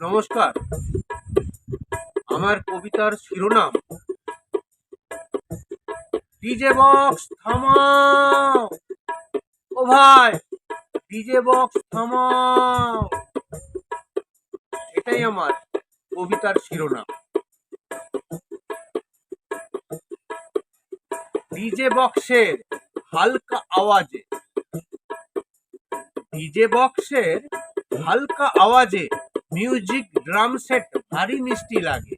নমস্কার। আমার কবিতার শিরোনাম ডিজে বক্স থামাও। ও ভাই ডিজে বক্স থামাও। এটাই আমার কবিতার শিরোনাম। ডিজে বক্সের হালকা আওয়াজে ডিজে বক্সের হালকা আওয়াজে মিউজিক ড্রাম সেট ভারী মিষ্টি লাগে।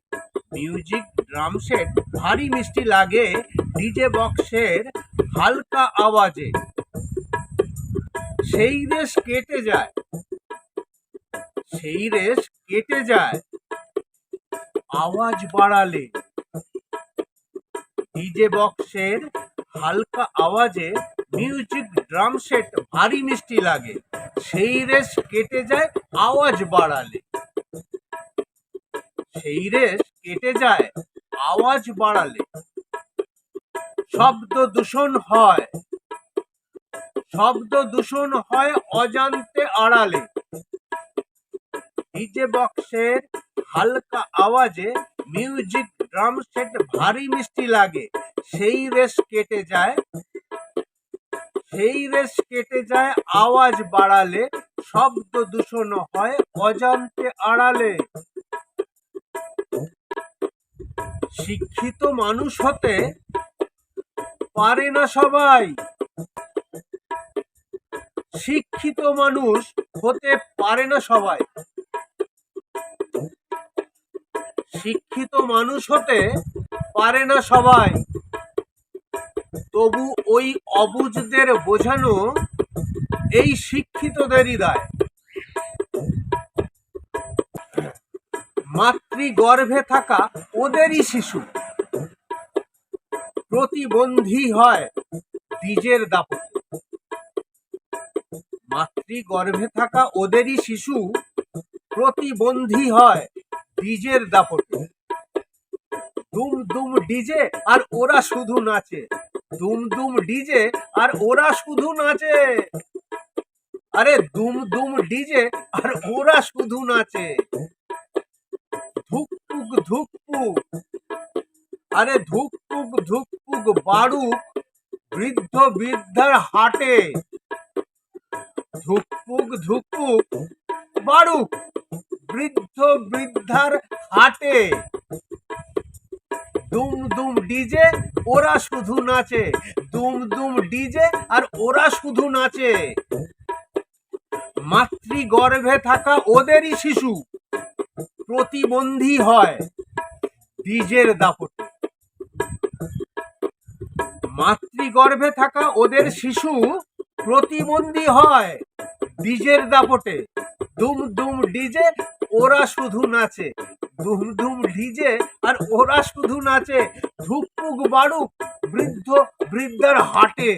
মিউজিক ড্রাম সেট ভারী মিষ্টি লাগে ডিজে বক্সের হালকা আওয়াজে। সেই রেশ কেটে যায়। সেই রেশ কেটে যায়। আওয়াজ বাড়ালে। ডিজে বক্সের হালকা আওয়াজে মিউজিক ড্রাম সেট ভারী মিষ্টি লাগে। সেই রেশ কেটে যায়, আওয়াজ বাড়ালে। সেই রেশ কেটে যায়, আওয়াজ বাড়ালে। শব্দ দূষণ হয়। শব্দ দূষণ হয় অজান্তে আড়ালে। ডিজে বক্সের হালকা আওয়াজে মিউজিক, ড্রাম সেট ভারী মিষ্টি লাগে। সেই রেশ কেটে যায় সেই রেশ কেটে যায়, আওয়াজ বাড়ালে, শব্দ দূষণ হয়, অজান্তে আড়ালে। শিক্ষিত মানুষ হতে পারে না সবাই। শিক্ষিত মানুষ হতে পারে না সবাই। শিক্ষিত মানুষ হতে পারে না সবাই। তবু ওই অবুঝদের বোঝানো এই শিক্ষিতদেরই দায়। মাতৃগর্ভে থাকা ওদেরই শিশু। প্রতিবন্ধী হয় বীজের দাপটে। মাতৃগর্ভে থাকা ওদেরই শিশু প্রতিবন্ধী হয় বীজের দাপটে। দুম দুম ডিজে আর ওরা শুধু নাচে। দুম দুম ডিজে আর ওরা শুধু নাচে। আরে দুম দুম ডিজে আর ওরা শুধু নাচে। ধুকপুক ধুকপুক। আরে ধুকপুক ধুকপুক বাড়ুক বৃদ্ধ বৃদ্ধার হাটে। ধুকপুক ধুকপুক বাড়ুক বৃদ্ধ বৃদ্ধার হাটে। দুম দুম ডিজে, ওরা শুধু নাচে। দুম দুম ডিজে আর ওরা শুধু নাচে। মাতৃগর্ভে থাকা ওদেরই শিশু প্রতিবন্ধী হয় ডিজের দাপটে। মাতৃগর্ভে থাকা ওদের শিশু প্রতিবন্ধী হয় ডিজের দাপটে। দুম দুম ডিজে, ওরা শুধু নাচে। দুম ডিজে আর ওরা শুধু নাচে। বাড়ুক বৃদ্ধ বৃদ্ধার হাটে।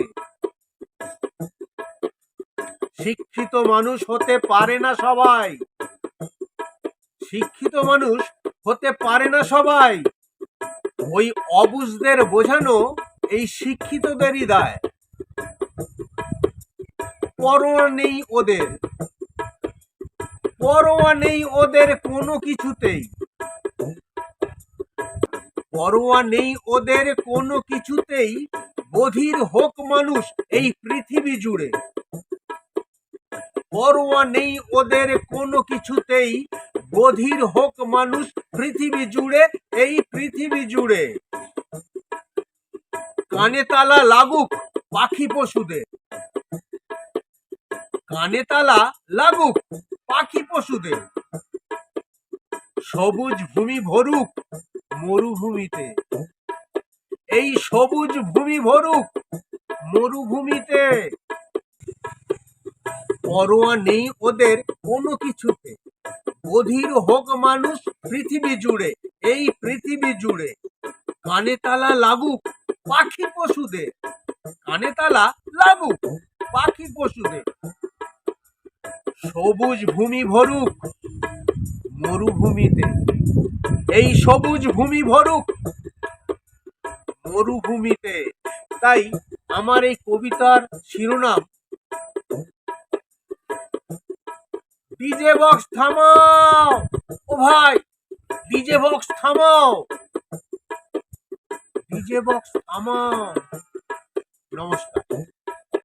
শিক্ষিত মানুষ হতে পারে না সবাই। শিক্ষিত মানুষ হতে পারে না সবাই। ওই অবুঝদের বোঝানো এই শিক্ষিতদেরই দায়। পরোয়া নেই ওদের। পরোয়া নেই ওদের কোনো কিছুতেই। পরোয়া নেই ওদের কোনো কিছুতেই। বধির হোক মানুষ এই পৃথিবী জুড়ে। পরোয়া নেই ওদের কোনো কিছুতেই। বধির হোক মানুষ পৃথিবী জুড়ে, এই পৃথিবী জুড়ে। কানে তালা লাগুক পাখি পশুদের। কানে তালা লাগুক পাখি পশুদের। সবুজ ভূমি ভরুক মরুভূমিতে। এই সবুজ ভূমি ভরুক মরুভূমিতে। পরোয়া নেই ওদের কোনো কিছুতে। অধীর হোক মানুষ পৃথিবী জুড়ে, এই পৃথিবী জুড়ে। কানে তালা লাগুক পাখি পশুদের। কানে তালা লাগুক পাখি পশুদের। সবুজ ভূমি ভরুক মরুভূমিতে। এই সবুজ ভূমি ভরুক। মরুভূমিতে। তাই আমার এই কবিতার শিরোনাম, ডিজে বক্স থামাও। ও ভাই, ডিজে বক্স থামাও। ডিজে বক্স থামাও। নমস্কার।